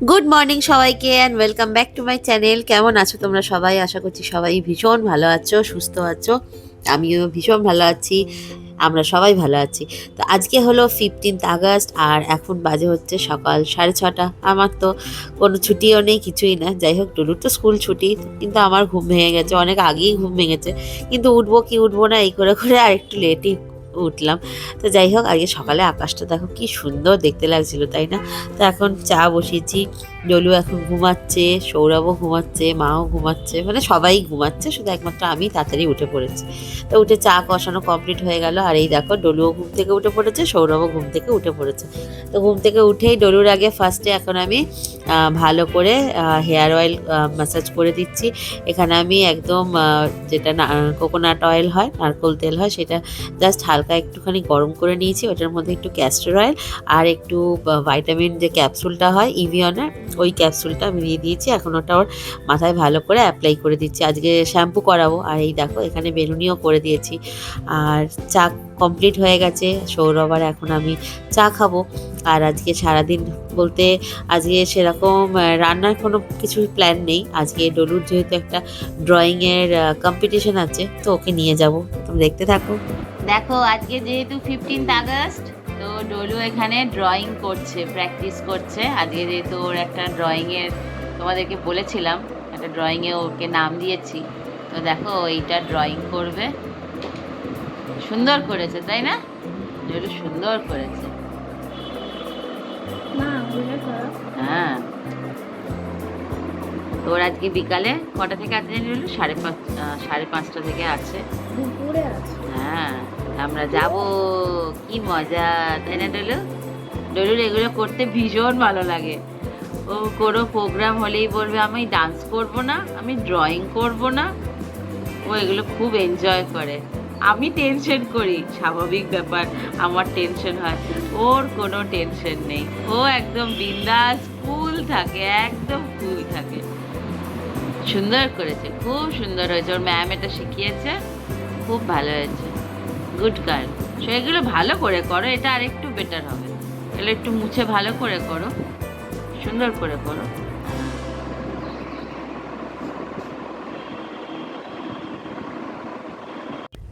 Good morning সবাইকে and welcome back to my channel কেমন আছো তোমরা সবাই? আশা করছি সবাই ভীষণ ভালো আছো, সুস্থ আছো। আমিও ভীষণ ভালো আছি, আমরা সবাই ভালো আছি। তো আজকে হলো ফিফটিন্থ আগস্ট, আর এখন বাজে হচ্ছে সকাল সাড়ে ছটা। আমার তো কোনো ছুটিও নেই, কিছুই না। যাই হোক টুলুর তো স্কুল ছুটি, কিন্তু আমার ঘুম ভেঙে গেছে। অনেক আগেই ঘুম ভেঙেছে। কিন্তু উঠবো কি উঠবো না, এই করে করে আর একটু লেটই উঠলাম। তো যাই হোক, আজকে সকালে আকাশটা দেখো কি সুন্দর দেখতে লাগছিল, তাই না? তো এখন চা বসিয়েছি। ডলু এখন ঘুমাচ্ছে, সৌরভও ঘুমাচ্ছে, মাও ঘুমাচ্ছে মানে সবাই ঘুমাচ্ছে, শুধু একমাত্র আমি তাড়াতাড়ি উঠে পড়েছি। তো উঠে চা কষানো কমপ্লিট হয়ে গেল, আর এই দেখো ডলুও ঘুম থেকে উঠে পড়েছে, সৌরভও ঘুম থেকে উঠে পড়েছে। তো ঘুম থেকে উঠেই ডলুর আগে ফার্স্টে এখন আমি ভালো করে হেয়ার অয়েল ম্যাসাজ করে দিচ্ছি। এখানে আমি একদম যেটা কোকোনাট অয়েল হয়, নারকোল তেল হয়, সেটা জাস্ট হালকা একটুখানি গরম করে নিয়েছি। ওটার মধ্যে একটু ক্যাস্টর অয়েল আর একটু ভাইটামিন যে ক্যাপসুলটা হয় ইভিয়নের ওই ক্যাপসুলটা আমি দিয়ে দিয়েছি। এখন ওটা ওর মাথায় ভালো করে অ্যাপ্লাই করে দিচ্ছি। আজকে শ্যাম্পু করাবো। আর এই দেখো, এখানে বেলুনিও করে দিয়েছি। আর চা কমপ্লিট হয়ে গেছে। সৌরভ এখন আমি চা খাব। আর আজকে সারাদিন বলতে আজকে সেরকম রান্নার কোনো কিছু প্ল্যান নেই। আজকে ডলুর যেহেতু একটা ড্রয়িংয়ের কম্পিটিশন আছে, তো ওকে নিয়ে যাব। তুমি দেখতে থাকো। দেখো, আজকে যেহেতু ফিফটিন্থ আগস্ট তো ডলু এখানে ড্রয়িং করছে প্র্যাকটিস করছে। আজকে যেহেতু ওর একটা ড্রয়িংয়ের তোমাদেরকে বলেছিলাম একটা ড্রয়িংয়ে ওকে নাম দিয়েছি। তো দেখো এইটা ড্রয়িং করবে। সুন্দর করেছে তাই না? ডলু সুন্দর করেছে। হ্যাঁ। তোর আজকে বিকালে কটা থেকে আছে জানি সাড়ে পাঁচ সাড়ে পাঁচটা থেকে আছে। দুপুরে আছে। আমরা যাব। কি মজা, তাই না ডলু? ডলুর এগুলো করতে ভীষণ ভালো লাগে। ও কোনো প্রোগ্রাম হলেই বলবে, আমি ডান্স করব না, আমি ড্রয়িং করব না। ও এগুলো খুব এনজয় করে। আমি টেনশন করি, স্বাভাবিক ব্যাপার, আমার টেনশন হয়। ওর কোনো টেনশন নেই। ও একদম বিন্দাস কুল থাকে, একদম কুল থাকে। সুন্দর করেছে, খুব সুন্দর হয়েছে। ওর ম্যাম এটা শিখিয়েছে, খুব ভালো হয়েছে। Good girl. সো এগুলো ভালো করে করো, এটা আর একটু বেটার হবে। এগুলো একটু মুছে ভালো করে করো, সুন্দর করে করো।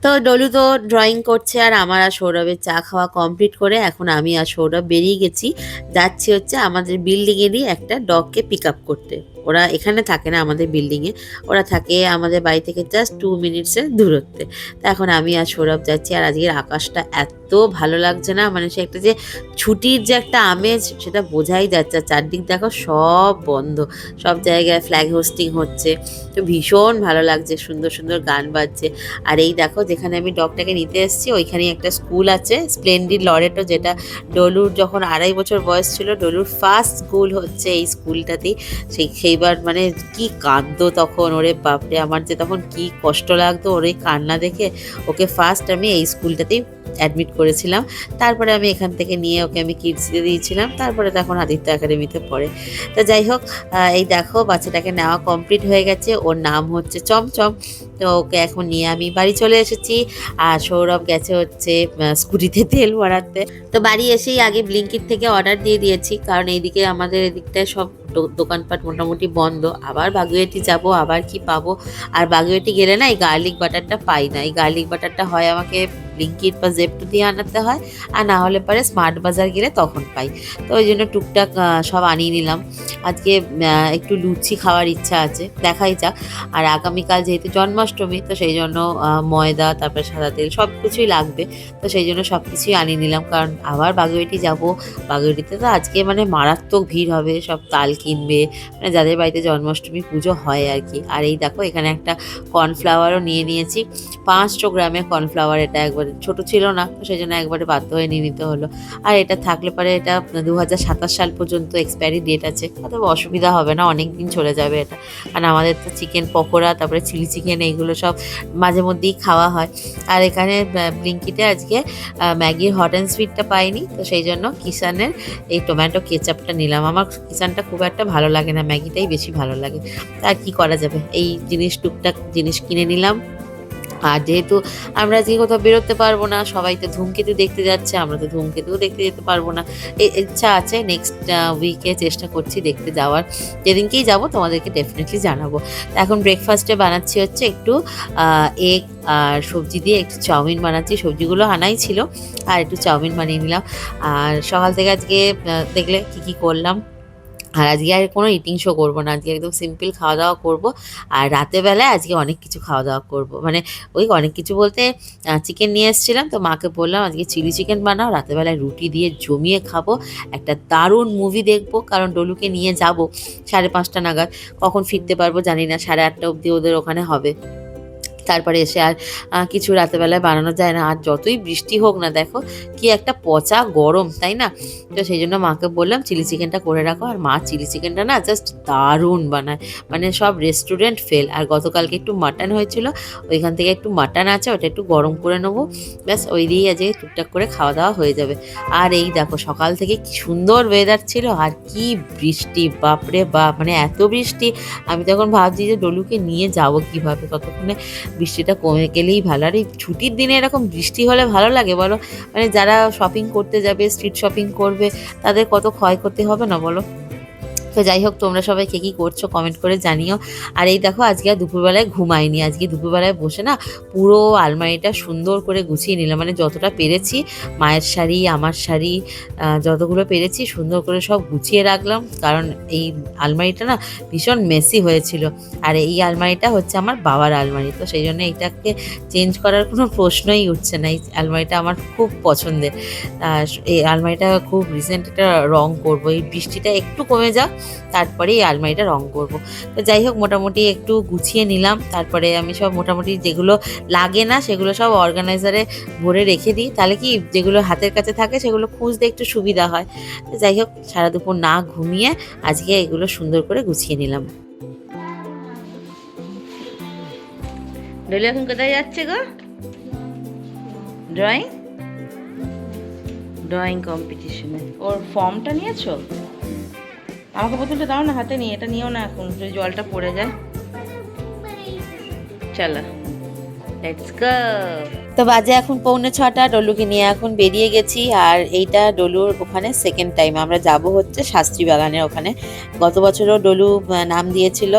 তো ডলু তো ড্রয়িং করছে আর আমার আর সৌরভের চা খাওয়া কমপ্লিট করে এখন আমি আর সৌরভ বেরিয়ে গেছি। যাচ্ছি হচ্ছে আমাদের বিল্ডিংয়েরই একটা ডগকে পিক আপ করতে। ওরা এখানে থাকে না আমাদের বিল্ডিংয়ে ওরা থাকে আমাদের বাড়ি থেকে জাস্ট টু মিনিটসের দূরত্বে। তো এখন আমি আর সৌরভ যাচ্ছি আর আজকের আকাশটা এত ভালো লাগছে না মানে সে একটা যে ছুটির যে একটা আমেজ, সেটা বোঝাই যাচ্ছে। চারদিক দেখো সব বন্ধ, সব জায়গায় ফ্ল্যাগ হোস্টিং হচ্ছে। তো ভীষণ ভালো লাগছে, সুন্দর সুন্দর গান বাজছে। আর এই দেখো যেখানে আমি ডগটাকে নিতে এসেছি, ওইখানেই একটা স্কুল আছে স্প্লেন্ডিড লরেটো যেটা। ডলুর যখন আড়াই বছর বয়স ছিল, ডলুর ফার্স্ট স্কুল হচ্ছে এই স্কুলটাতেই সেই সেই সেইবার মানে কি কাঁদতো তখন, ওরে বাপরে, আমার যে তখন কি কষ্ট লাগতো ওর এই কান্না দেখে। ওকে ফার্স্ট আমি এই স্কুলটাতেই অ্যাডমিট করেছিলাম। তারপরে আমি এখান থেকে নিয়ে ওকে আমি কিডসে দিয়েছিলাম। তারপরে তখন আদিত্য একাডেমিতে পড়ে। তো যাই হোক এই দেখো, বাচ্চাটাকে নেওয়া কমপ্লিট হয়ে গেছে। ওর নাম হচ্ছে চমচম। তো ওকে এখন নিয়ে আমি বাড়ি চলে এসেছি। আর সৌরভ গেছে হচ্ছে স্কুটিতে তেল ভরাতে। তো বাড়ি এসেই আগে ব্লিঙ্কিট থেকে অর্ডার দিয়ে দিয়েছি। কারণ এইদিকে আমাদের এদিকটায় সব দোকানপাট মোটামুটি বন্ধ। আবার বাগুয়েটি যাব, আবার কি পাবো? আর বাগুয়েটি গেলে না এই গার্লিক বাটারটা পাই না। এই গার্লিক বাটারটা হয় আমাকে ব্লিঙ্কিট বা জেপটো দিয়ে আনাতে হয়, আর না হলে পরে স্মার্ট বাজার গেলে তখন পাই। তো ওই জন্য টুকটাক সব আনিয়ে নিলাম। আজকে একটু লুচি খাওয়ার ইচ্ছা আছে, দেখাই যাক। আর আগামীকাল যেহেতু জন্মাষ্টমী, তো সেই জন্য ময়দা, তারপর সাদা তেল সব কিছুই লাগবে। তো সেই জন্য সব কিছুই আনিয়ে নিলাম, কারণ আবার বাগুয়েটি যাব। বাগুয়েটিতে তো আজকে মানে মারাত্মক ভিড় হবে, সব তাল কিনবে। মানে যাদের বাড়িতে জন্মাষ্টমী পুজো হয় আর কি। আর এই দেখো, এখানে একটা কর্নফ্লাওয়ারও নিয়ে নিয়েছি। পাঁচশো গ্রামের কর্নফ্লাওয়ার, এটা একবারে ছোট ছিল না, তো সেই জন্য একবারে বাধ্য হয়ে নিয়ে নিতে হলো। আর এটা থাকলে পরে এটা দু হাজার সাতাশ সাল পর্যন্ত এক্সপায়ারি ডেট আছে অত অসুবিধা হবে না অনেক দিন চলে যাবে এটা। কারণ আমাদের তো চিকেন পকোড়া, তারপরে চিলি চিকেন এইগুলো সব মাঝে মধ্যেই খাওয়া হয়। আর এখানে ব্লিঙ্কিতে আজকে ম্যাগির হট অ্যান্ড সুইটটা পাইনি, তো সেই জন্য কিষানের এই টমেটো কেচাপটা নিলাম। আমার কিষানটা খুব একটা ভালো লাগে না ম্যাগিটাই বেশি ভালো লাগে। আর কি করা যাবে? এই জিনিস টুকটাক জিনিস কিনে নিলাম। আর যেহেতু আমরা আজকে কোথাও বেরোতে পারব না, সবাই তো ধূমকেতু দেখতে যাচ্ছে, আমরা তো ধূমকেতুও দেখতে যেতে পারব না। ইচ্ছা আছে নেক্সট উইকে চেষ্টা করছি দেখতে যাওয়ার। যেদিনকেই যাব তোমাদেরকে ডেফিনেটলি জানাব। এখন ব্রেকফাস্টে বানাচ্ছি হচ্ছে একটু এগ আর সবজি দিয়ে একটু চাউমিন বানাচ্ছি। সবজিগুলো আনাই ছিল, আর একটু চাউমিন বানিয়ে নিলাম। আর সকাল থেকে আজকে দেখলে কি কি করলাম? আর আজকে আর কোনো ইটিং শো করব না, আজকে একদম সিম্পল খাওয়া দাওয়া করব। আর রাতের বেলায় আজকে অনেক কিছু খাওয়া দাওয়া করব। মানে ওই অনেক কিছু বলতে চিকেন নিয়ে এসেছিলাম, তো মাকে বললাম, আজকে চিলি চিকেন বানাও, রাতের বেলায় রুটি দিয়ে জমিয়ে খাব। একটা দারুণ মুভি দেখব, কারণ ডলুকে নিয়ে যাব সাড়ে পাঁচটা নাগাদ। কখন ফিরতে পারব জানি না, সাড়ে আটটা অবধি ওদের ওখানে হবে। তারপরে এসে আর কিছু রাতেরবেলায় বানানো যায় না। আর যতই বৃষ্টি হোক না দেখো, কি একটা পচা গরম, তাই না? তো সেই জন্য মাকে বললাম, চিলি চিকেনটা করে রাখো। আর মা চিলি চিকেনটা না জাস্ট দারুণ বানায়। মানে সব রেস্টুরেন্ট ফেল আর গতকালকে একটু মাটন হয়েছিল, ওইখান থেকে একটু মাটন আছে, ওটা একটু গরম করে নেব। ব্যাস, ওই দিয়েই আজকে টুকটাক করে খাওয়া দাওয়া হয়ে যাবে। আর এই দেখো, সকাল থেকে কি সুন্দর ওয়েদার ছিল, আর কি বৃষ্টি, বাপরে বাপ! মানে এত বৃষ্টি, আমি তখন ভাবছি যে ডলুকে নিয়ে যাব কীভাবে? ততক্ষণে বৃষ্টিটা কমে গেলেই ভালো। আর এই ছুটির দিনে এরকম বৃষ্টি হলে ভালো লাগে, বলো? মানে যারা শপিং করতে যাবে স্ট্রিট শপিং করবে, তাদের কত ক্ষয় করতে হবে না, বলো? তো যাই হোক, তোমরা সবাই কে কী করছ কমেন্ট করে জানিও। আর এই দেখো, আজকে আর দুপুরবেলায় ঘুমাইনি। আজকে দুপুরবেলায় বসে না পুরো আলমারিটা সুন্দর করে গুছিয়ে নিলাম। মানে যতটা পেরেছি, মায়ের শাড়ি, আমার শাড়ি যতগুলো পেরেছি সুন্দর করে সব গুছিয়ে রাখলাম। কারণ এই আলমারিটা না ভীষণ মেসি হয়েছিল। আর এই আলমারিটা হচ্ছে আমার বাবার আলমারি। তো সেই জন্য এইটাকে চেঞ্জ করার কোনো প্রশ্নই উঠছে না। এই আলমারিটা আমার খুব পছন্দের। এই আলমারিটা খুব রিসেন্ট একটা রং করব। এই বৃষ্টিটা একটু কমে যাক তারপরে এই আলমারিটা রং করব। তো যাই হোক, মোটামুটি একটু গুছিয়ে নিলাম। তারপরে আমি সব মোটামুটি যেগুলো লাগে না, সেগুলো সব অর্গানাইজারে ভরে রেখে দিই। তাহলে কি, যেগুলো হাতের কাছে থাকে, সেগুলো খুঁজতে একটু সুবিধা হয়। যাই হোক, সারা দুপুর না ঘুমিয়ে আজকে এগুলো সুন্দর করে গুছিয়ে নিলাম। ডলি এখন কোথায় যাচ্ছে গো? ড্রয়িং ড্রয়িং কম্পিটিশনে ওর ফর্মটা নিয়েছো? আমাকে বোতলটা দাও না হাতে নিয়ে এটা নিও না এখন যদি জলটা পড়ে যায়। চলো। লেটস গো তো বাজে এখন পৌনে ছটা, ডলুকে নিয়ে এখন বেরিয়ে গেছি আর এইটা ডলুর ওখানে সেকেন্ড টাইম আমরা যাব হচ্ছে শাস্ত্রী বাগানের ওখানে। গত বছরও ডলু নাম দিয়েছিল।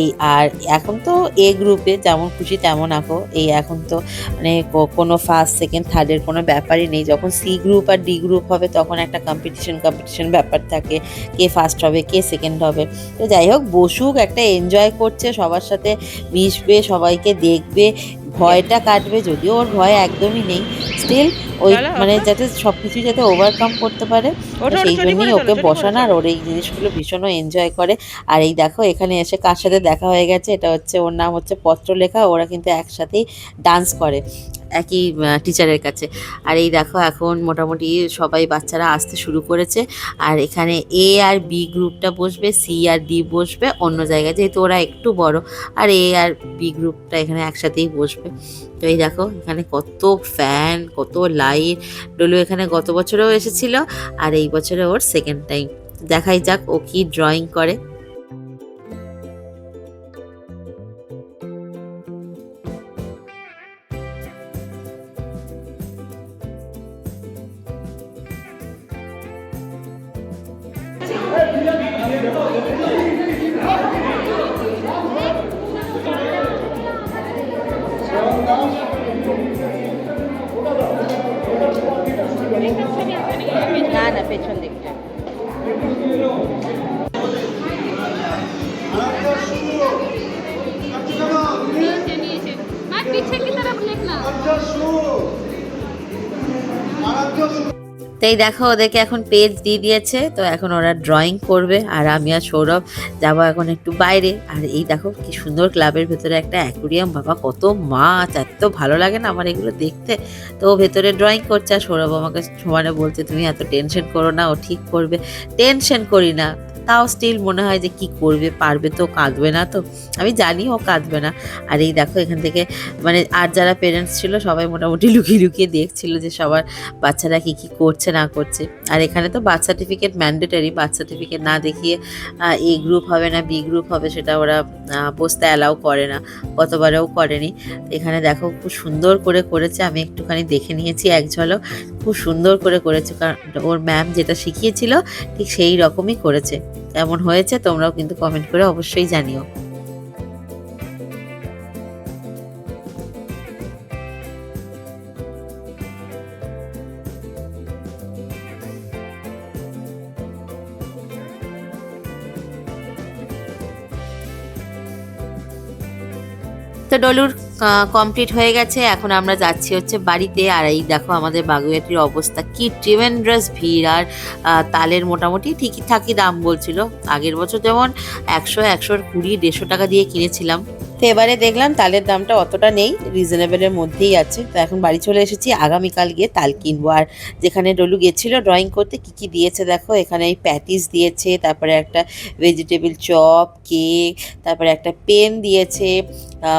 এই আর এখন তো এ গ্রুপে যেমন খুশি তেমন আঁকো। এই এখন তো মানে কোনো ফার্স্ট সেকেন্ড থার্ডের কোনো ব্যাপারই নেই। যখন সি গ্রুপ আর ডি গ্রুপ হবে তখন একটা কম্পিটিশন কম্পিটিশন ব্যাপার থাকে। কে ফার্স্ট হবে, কে সেকেন্ড হবে। তো যাই হোক, বসুক, একটা এনজয় করছে, সবার সাথে মিশবে, সবাইকে দেখবে। ভয়টা কাটবে যদিও ওর ভয় একদমই নেই। স্টিল ওই মানে যাতে সব কিছু যাতে ওভারকাম করতে পারে সেই জন্যই ওকে বসানো আর ওর এই জিনিসগুলো ভীষণ এনজয় করে। আর এই দেখো এখানে এসে কার সাথে দেখা হয়ে গেছে এটা হচ্ছে ওর নাম হচ্ছে পত্রলেখা ওরা কিন্তু একসাথেই ডান্স করে। একই টিচারের কাছে। আর এই দেখো, এখন মোটামুটি সবাই বাচ্চারা আসতে শুরু করেছে। আর এখানে এ আর বি গ্রুপটা বসবে সি আর ডি বসবে, অন্য জায়গায়। যেহেতু ওরা একটু বড়, আর এ আর বি গ্রুপটা এখানে একসাথেই বসবে। তো এই দেখো, এখানে কত ফ্যান কত লাইট ডলু এখানে গত বছরেও এসেছিল, আর এই বছরে ওর সেকেন্ড টাইম দেখাই যাক ও কি ড্রয়িং করে। না না পেছন দিকটা তো এই দেখো, ওদেরকে এখন পেজ দিয়ে দিয়েছে, তো এখন ওরা ড্রয়িং করবে, আর আমি আর সৌরভ যাব এখন একটু বাইরে। আর এই দেখো, কি সুন্দর ক্লাবের ভেতরে একটা অ্যাকুরিয়াম বাবা, কত মাছ, এত ভালো লাগে না আমার এগুলো দেখতে। তো ও ভেতরে ড্রয়িং করছে, আর সৌরভ আমাকে সমানে বলছে, তুমি এত টেনশন করো না, ও ঠিক করবে। টেনশন করি না তাও স্টিল মনে হয় যে কি করবে, পারবে তো, কাঁদবে না তো। আমি জানি ও কাঁদবে না। আর এই দেখো, এখান থেকে মানে আর যারা পেরেন্টস ছিল, সবাই মোটামুটি লুকিয়ে লুকিয়ে দেখছিল যে সবার বাচ্চারা কি কি করছে, না করছে। আর এখানে তো birth certificate mandatory birth certificate না দেখিয়ে এ গ্রুপ হবে না বি গ্রুপ হবে সেটা ওরা বসতে অ্যালাউ করে না। গতবারেও করেনি। এখানে দেখো, খুব সুন্দর করে করেছে। আমি একটুখানি দেখে নিয়েছি এক ঝলক। খুব সুন্দর করে করেছে। কারণ ওর ম্যাম যেটা শিখিয়েছিল, ঠিক সেই রকমই করেছে। কেমন হয়েছে তোমরাও কিন্তু কমেন্ট করে অবশ্যই জানিও। তো ডলুর কমপ্লিট হয়ে গেছে। এখন আমরা যাচ্ছি হচ্ছে বাড়িতে। আর এই দেখো আমাদের বাগুইয়াটির অবস্থা, কি ট্রিমেন্ড্রাস ভিড়। আর তালের মোটামুটি ঠিকই থাকি দাম বলছিল। আগের বছর যেমন একশো একশো কুড়ি, দেড়শো টাকা দিয়ে কিনেছিলাম। তো এবারে দেখলাম তালের দামটা অতটা নেই রিজনেবলের মধ্যেই আছে। তো এখন বাড়ি চলে এসেছি, আগামীকাল গিয়ে তাল কিনবো। আর যেখানে ডলু গেছিল ড্রয়িং করতে, কি কি দিয়েছে দেখো? এখানে এই প্যাটিস দিয়েছে, তারপরে একটা ভেজিটেবল চপ কেক তারপরে একটা পেন দিয়েছে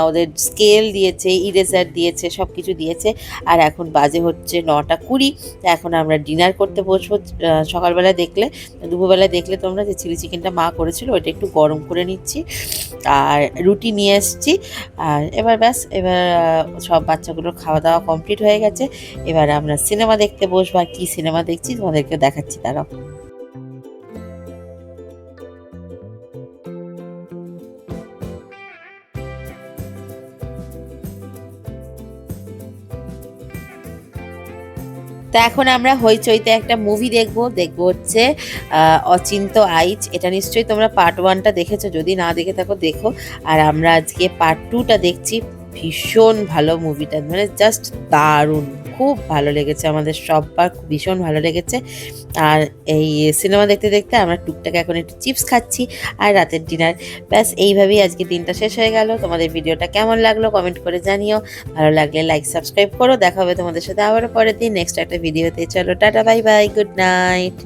ওদের স্কেল দিয়েছে ইরেজার দিয়েছে সব কিছু দিয়েছে। আর এখন বাজে হচ্ছে নটা কুড়ি, তো এখন আমরা ডিনার করতে বসবো সকালবেলা দেখলে, দুপুরবেলা দেখলে তোমরা যে চিলি চিকেনটা মা করেছিল ওইটা একটু গরম করে নিচ্ছি। আর রুটি নিয়ে আর এবার ব্যাস, এবার সব বাচ্চাগুলোর খাওয়া দাওয়া কমপ্লিট হয়ে গেছে। এবার আমরা সিনেমা দেখতে বসবো। আর কী সিনেমা দেখছি তোমাদেরকে দেখাচ্ছি তারাও তো এখন আমরা হইচইতে একটা মুভি দেখব। দেখব হচ্ছে অচিন্ত আইচ। এটা নিশ্চয়ই তোমরা পার্ট ওয়ানটা দেখেছ। যদি না দেখে থাকো, দেখো। আর আমরা আজকে পার্ট টুটা দেখছি। ভীষণ ভালো মুভিটা মানে জাস্ট দারুণ। খুব ভালো লেগেছে, আমাদের সববার ভীষণ ভালো লেগেছে। আর এই সিনেমা দেখতে দেখতে আমরা টুকটাক এখন একটু চিপস খাচ্ছি আর রাতের ডিনার। ব্যাস, এইভাবেই আজকে দিনটা শেষ হয়ে গেল। তোমাদের ভিডিওটা কেমন লাগল কমেন্ট করে জানিও। ভালো লাগলে লাইক সাবস্ক্রাইব করো। দেখা হবে তোমাদের সাথে আবারও পরের দিন। নেক্সট একটা ভিডিওতে চলো। Tata bye bye good night